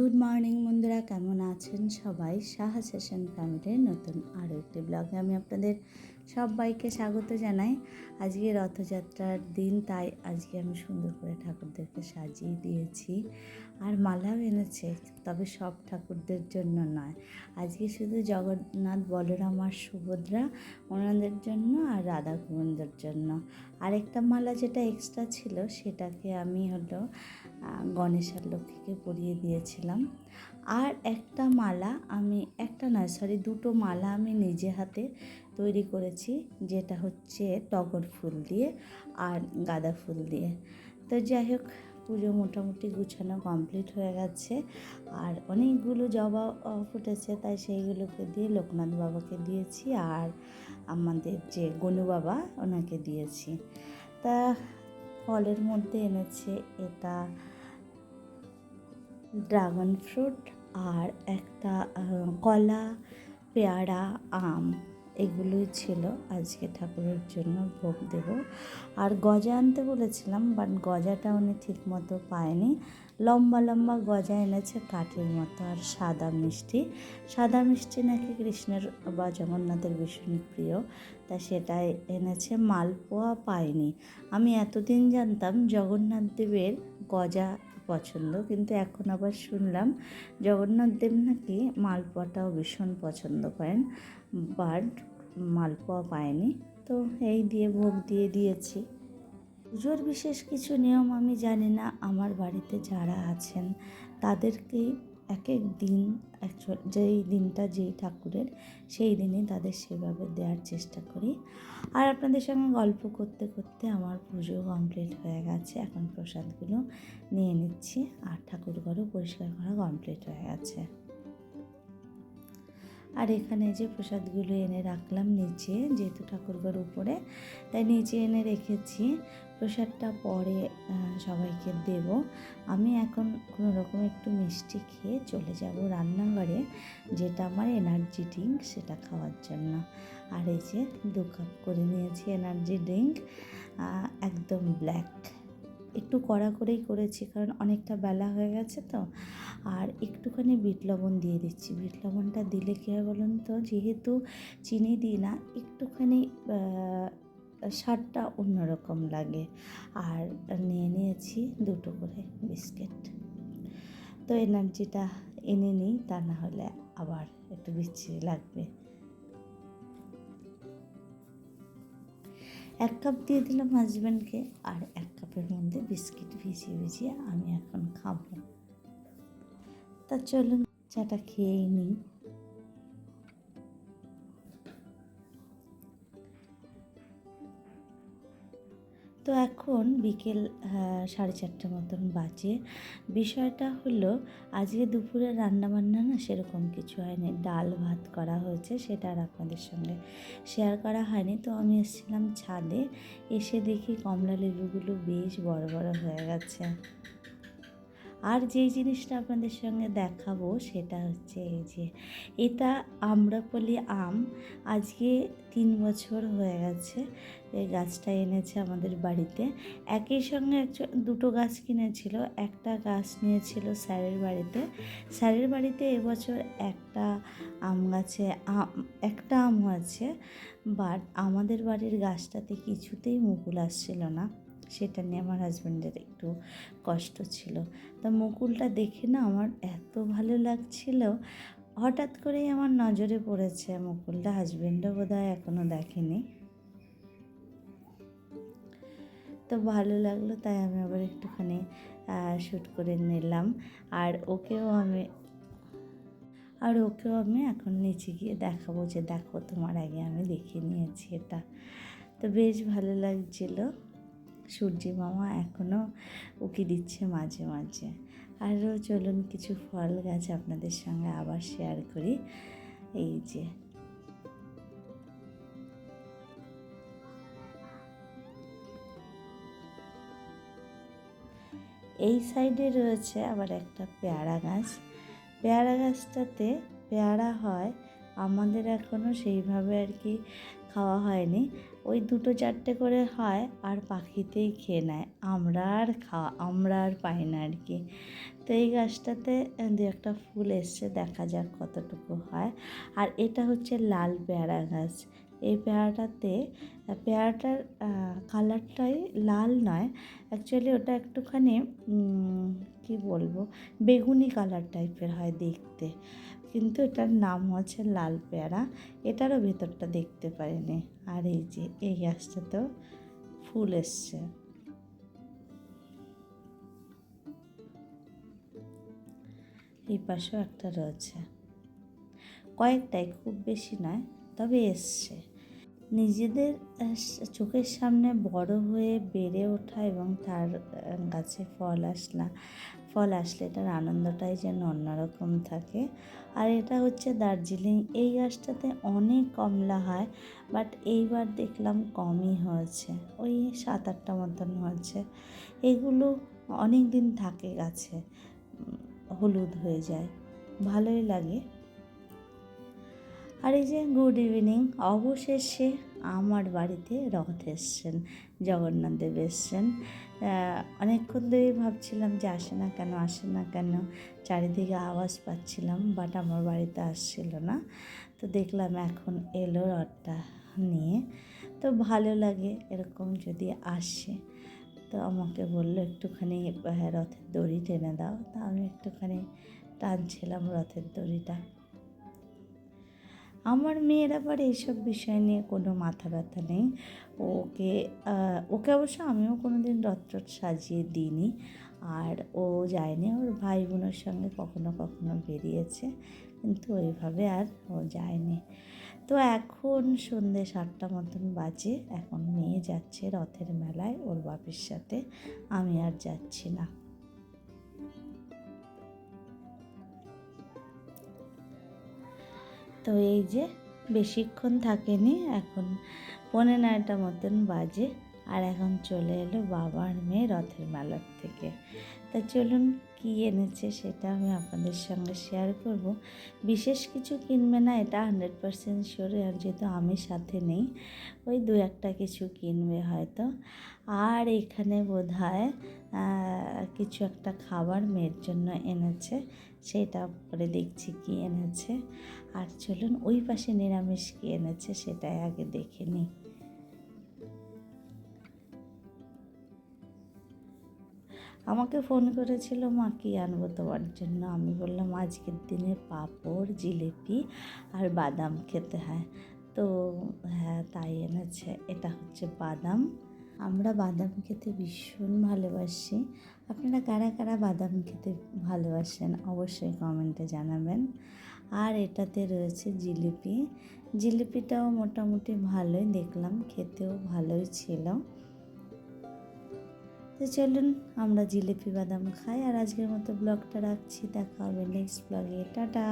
Good morning বন্ধুরা, কেমন আছেন সবাই? সাহা সেশন ফ্যামিলির নতুন আরও একটি ব্লগে আমি আপনাদের সবাইকে স্বাগত জানাই। আজকে রথযাত্রার দিন, তাই আজকে আমি সুন্দর করে ঠাকুরদেরকে সাজিয়ে দিয়েছি। আর মালাও এনেছে, তবে সব ঠাকুরদের জন্য নয়। আজকে শুধু জগন্নাথ, বলরাম আর সুভদ্রা ওনাদের জন্য আর রাধা গোবিন্দর জন্য। আরেকটা মালা যেটা এক্সট্রা ছিল, সেটাকে আমি হলো গণেশ আর লক্ষ্মীকে পরিয়ে দিয়েছিলাম। আর একটা মালা আমি, একটা নয় সরি দুটো মালা আমি নিজে হাতে তৈরি করেছি, যেটা হচ্ছে টগর ফুল দিয়ে আর গাঁদা ফুল দিয়ে। তো যাই হোক পুজো মোটামুটি গুছানো কমপ্লিট হয়ে গেছে। আর অনেকগুলো জবা ফুটেছে, তাই সেইগুলোকে দিয়ে লোকনাথ বাবাকে দিয়েছি আর আমাদের যে গনু বাবা, ওনাকে দিয়েছি। তা ফলের মধ্যে এনেছে এটা ড্রাগন ফ্রুট আর একটা কলা, পেয়ারা, আম। এগুলোই ছিল আজকে ঠাকুরের জন্য ভোগ দেব। আর গজা আনতে বলেছিলাম বাট গজাটা উনি ঠিক মতো পায়নি। লম্বা লম্বা গজা এনেছে কাঠের মতো আর সাদা মিষ্টি। সাদা মিষ্টি নাকি কৃষ্ণের বা জগন্নাথের ভীষণ প্রিয়, তা সেটাই এনেছে, মালপোয়া পায়নি। আমি এতদিন জানতাম জগন্নাথ দেবের গজা পছন্দ, কিন্তু এখন আবার শুনলাম জগন্নাথ দেব নাকি মালপোয়াটাও ভীষণ পছন্দ করেন বাট মালপোয়া পায়নি। তো এই দিয়ে ভোগ দিয়ে দিয়েছি। পুজোর বিশেষ কিছু নিয়ম আমি জানি না। আমার বাড়িতে যারা আছেন, তাদেরকেই এক এক দিন যেই দিনটা যেই ঠাকুরের, সেই দিনই তাদের সেভাবে দেওয়ার চেষ্টা করি। আর আপনাদের সঙ্গে গল্প করতে করতে আমার পুজো কমপ্লিট হয়ে গেছে। এখন প্রসাদগুলো নিয়ে নিচ্ছি। আর ঠাকুর ঘরও পরিষ্কার করা কমপ্লিট হয়ে গেছে। আর এখানে যে প্রসাদগুলো এনে রাখলাম নিচে, যেহেতু ঠাকুরঘর উপরে, তাই নিচে এনে রেখেছি। প্রসাদটা পরে সবাইকে দেব। আমি এখন কোনো রকম একটু মিষ্টি খেয়ে চলে যাব রান্নাঘরে, যেটা আমার এনার্জি ড্রিঙ্ক সেটা খাওয়ার জন্য। আর এই যে দু কাপ করে নিয়েছি এনার্জি ড্রিঙ্ক একদম ব্ল্যাক একটু কড়া করেই করেছি, কারণ অনেকটা বেলা হয়ে গেছে তো। আর একটুখানি বিট লবণ দিয়ে দিচ্ছি। বিট লবণটা দিলে কী হয় বলুন তো? যেহেতু চিনি দিই না, একটুখানি স্বাদটা অন্যরকম লাগে। আর নিয়ে নিয়েছি দুটো করে বিস্কিট। তো এনার্জিটা এনে নিই, তা না হলে আবার একটু বিচ্ছিরি লাগবে। এক কাপ দিয়ে দিলাম হাজব্যান্ডকে আর এক কাপের মধ্যে বিস্কিট ভিজিয়ে ভিজিয়ে আমি এখন খাব। তা চলুন, চাটা খেয়েই নিই। তো এখন বিকেল সাড়ে চারটে মতন বাজে। বিষয়টা হলো, আজকে দুপুরে রান্না বান্না না সেরকম কিছু হয়নি। ডাল ভাত করা হয়েছে, সেটা আর আপনাদের সঙ্গে শেয়ার করা হয়নি। তো আমি এসেছিলাম ছাদে, এসে দেখি কমলা লেবুগুলো বেশ বড় বড় হয়ে গেছে। আর যেই জিনিসটা আপনাদের সঙ্গে দেখাবো সেটা হচ্ছে এই যে, এটা আম্রপলি আম। আজকে তিন বছর হয়ে গেছে এই গাছটা এনেছে আমাদের বাড়িতে। একই সঙ্গে দুটো গাছ কিনেছিল। একটা গাছ নিয়েছিল স্যারের বাড়িতে। স্যারের বাড়িতে এবছর একটা আম গাছে, আম, একটা আম হয়েছে বাট আমাদের বাড়ির গাছটাতে কিছুতেই মুকুল আসছিল না। সেটা নিয়ে আমার হাজব্যান্ডের একটু কষ্ট ছিল। তা মুকুলটা দেখে না আমার এত ভালো লাগছিল। হঠাৎ করেই আমার নজরে পড়েছে মুকুলটা। হাজব্যান্ডও বোধ হয় এখনও দেখেনি। তো ভালো লাগল, তাই আমি আবার একটুখানি শ্যুট করে নিলাম। আর ওকেও আমি, আর ওকেও আমি এখন নিচে গিয়ে দেখাবো যে, দেখো তোমার আগে আমি দেখিয়ে নিয়েছি এটা। তো বেশ ভালো লাগছিল। সূর্যি মামা এখনও উকি দিচ্ছে মাঝে মাঝে। আরও চলুন কিছু ফল গাছ আপনাদের সঙ্গে আবার শেয়ার করি। এই যে। এই সাইডে রয়েছে আবার একটা পেয়ারা গাছ। পেয়ারা গাছটাতে পেয়ারা হয়, আমাদের এখনও সেইভাবে আর কি খাওয়া হয়নি। ওই দুটো চারটে করে হয় আর পাখিতেই খেয়ে নেয়। আমরা আর খাওয়া, আমরা আর পাই না আর কি। তো এই গাছটাতে দু একটা ফুল এসছে, দেখা যাক কতটুকু হয়। আর এটা হচ্ছে লাল পেয়ারা গাছ। এই পেয়ারাটাতে, পেয়ারাটার কালারটাই লাল নয়। অ্যাকচুয়ালি ওটা একটুখানি কি বলব? বেগুনি কালার টাইপের হয় দেখতে। কিন্তু এটার নাম হচ্ছে লাল পেয়ারা। এটারও ভেতরটা দেখতে পারিনি। আর এই যে, এই গাছটাতেও ফুল এসছে। এই পাশেও একটা রয়েছে। কয়েকটাই খুব বেশি নয়, তবে এসছে। নিজেদের চোখের সামনে বড় হয়ে বেড়ে ওঠা এবং তার গাছে ফল আসলা। ফল আসলে এটার আনন্দটাই যেন অন্যরকম থাকে। আর এটা হচ্ছে দার্জিলিং, এই গাছটাতে অনেক কমলা হয়, বাট এইবার দেখলাম কমই হয়েছে। ওই সাত আটটা মতন হয়েছে। এগুলো অনেক দিন থাকে গাছে হলুদ হয়ে যায়। ভালোই লাগে। আর এই যে গুড ইভিনিং অবশেষে আমার বাড়িতে রথ এসছেন, জগন্নাথ দেব এসছেন। অনেকক্ষণ ধরেই ভাবছিলাম যে আসে না কেন, আসে না কেন, চারিদিকে আওয়াজ পাচ্ছিলাম বাট আমার বাড়িতে আসছিল না। তো দেখলাম এখন এলো রথটা নিয়ে। তো ভালো লাগে এরকম যদি আসে। তো আমাকে বলল, একটুখানি রথের দড়ি টেনে দাও। তা আমি একটুখানি টানছিলাম রথের দড়িটা। আমার মেয়ের আবার এইসব বিষয় নিয়ে কোনো মাথা ব্যথা নেই। ওকে ওকে অবশ্য আমিও কোনো দিন রথ টথ সাজিয়ে দিইনি। আর ও যায়নি, ওর ভাই বোনের সঙ্গে কখনো কখনো বেরিয়েছে, কিন্তু ওইভাবে আর ও যায়নি। তো এখন সন্ধে সাতটা মতন বাজে, এখন মেয়ে যাচ্ছে রথের মেলায়, ওর বাপের সাথে, আমি আর যাচ্ছি না। তো এই যে বেশিক্ষণ থাকেনি, এখন পৌনে নয়টা মতন বাজে। আর এখন চলে এলো বাবার মেয়ে রথের মেলার থেকে। তা চলুন কী এনেছে সেটা আমি আপনাদের সঙ্গে শেয়ার করব। বিশেষ কিছু কিনবে না, এটা হান্ড্রেড পারসেন্ট শিওর আর যেহেতু আমি সাথে নেই, ওই দু একটা কিছু কিনবে হয়তো। আর এখানে বোধ হয় কিছু একটা খাবার মেয়ের জন্য এনেছে, সেটা পরে দেখছি কি এনেছে। আর চলুন ওই পাশে নিরামিষ কি এনেছে সেটাই আগে দেখে নিই। আমাকে ফোন করেছিল, মা, কী আনব তোমার জন্য? আমি বললাম, আজকের দিনে পাঁপড়, জিলিপি আর বাদাম খেতে হয়। তো হ্যাঁ তাই এনেছে। এটা হচ্ছে বাদাম। আমরা বাদাম খেতে ভীষণ ভালোবাসি। আপনারা কারা কারা বাদাম খেতে ভালোবাসেন অবশ্যই কমেন্টে জানাবেন। আর এটাতে রয়েছে জিলিপি। জিলিপিটাও মোটামুটি ভালোই দেখলাম, খেতেও ভালোই ছিল। তো চলুন আমরা জিলিপি বাদাম খাই। আর আজকের মতো ব্লগটা রাখছি, দেখা হবে নেক্সট ব্লগে টাটা!